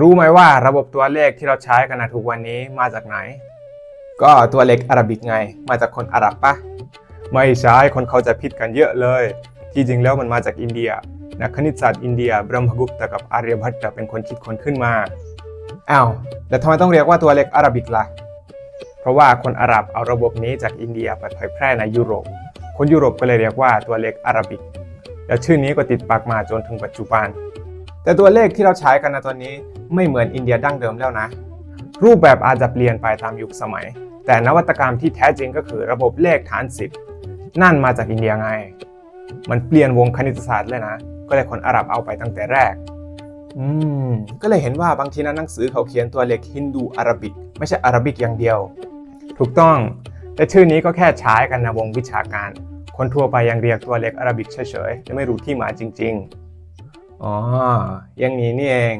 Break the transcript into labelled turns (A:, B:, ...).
A: รู้ไหมว่าระบบตัวเลขที่เราใช้กันนะทุกวันนี้มาจากไหน ก็ตัวเลขอาหรับิกไง มาจากคนอาหรับปะไม่ใช่คนเขาจะผิดกันเยอะเลย ที่จริงแล้วมันมาจากอินเดีย นักคณิตศาสตร์อินเดียบรมกุปตะกับอาร์ยพัตต์เป็นคนคิดคนขึ้นมาอ้าวแล้วทำไมต้องเรียกว่าตัวเลขอาหรับิกล่ะ เพราะว่าคนอาหรับเอาระบบนี้จากอินเดียไปเผยแพร่ในยุโรป คนยุโรปก็เลยเรียกว่าตัวเลขอาหรับิก แล้วชื่อนี้ก็ติดปากมาจนถึงปัจจุบัน แต่ตัวเลขที่เราใช้กันนะตอนนี้ไม่เหมือนอินเดียดั้งเดิมแล้วนะ รูปแบบอาจจะเปลี่ยนไปตามยุคสมัย แต่นวัตกรรมที่แท้จริงก็คือระบบเลขฐานสิบนั่นมาจากอินเดียไง มันเปลี่ยนวงคณิตศาสตร์เลยนะ ก็เลยคนอาหรับเอาไปตั้งแต่แรก อืม ก็เลยเห็นว่าบางทีนะหนังสือเขาเขียนตัวเลขฮินดูอาหรับิก ไม่ใช่อาหรับิกอย่างเดียว ถูกต้อง แต่ชื่อนี้ก็แค่ใช้กันในวงวิชาการ คนทั่วไปยังเรียกตัวเลขอาหรับิกเฉยๆและไม่รู้ที่มาจริง ๆ อ๋ออย่างนี้นี่เอง